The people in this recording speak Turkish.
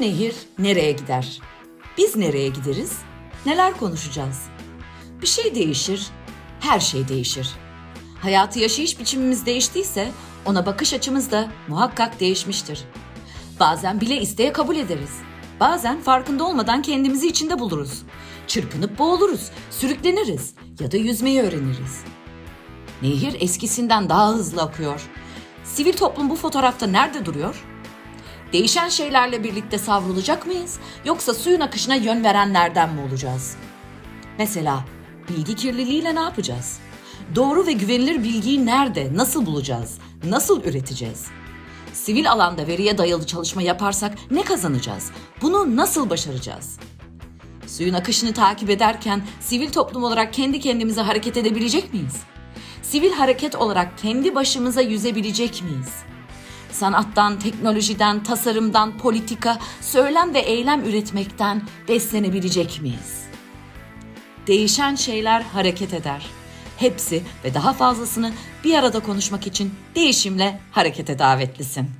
Nehir nereye gider? Biz nereye gideriz? Neler konuşacağız? Bir şey değişir, her şey değişir. Hayatı yaşayış biçimimiz değiştiyse ona bakış açımız da muhakkak değişmiştir. Bazen bile isteye kabul ederiz. Bazen farkında olmadan kendimizi içinde buluruz. Çırpınıp boğuluruz, sürükleniriz ya da yüzmeyi öğreniriz. Nehir eskisinden daha hızlı akıyor. Sivil toplum bu fotoğrafta nerede duruyor? Değişen şeylerle birlikte savrulacak mıyız yoksa suyun akışına yön verenlerden mi olacağız? Mesela bilgi kirliliğiyle ne yapacağız? Doğru ve güvenilir bilgiyi nerede, nasıl bulacağız? Nasıl üreteceğiz? Sivil alanda veriye dayalı çalışma yaparsak ne kazanacağız? Bunu nasıl başaracağız? Suyun akışını takip ederken sivil toplum olarak kendi kendimize hareket edebilecek miyiz? Sivil hareket olarak kendi başımıza yüzebilecek miyiz? Sanattan, teknolojiden, tasarımdan, politika, söylem ve eylem üretmekten beslenebilecek miyiz? Değişen şeyler hareket eder. Hepsi ve daha fazlasını bir arada konuşmak için değişimle harekete davetlisin.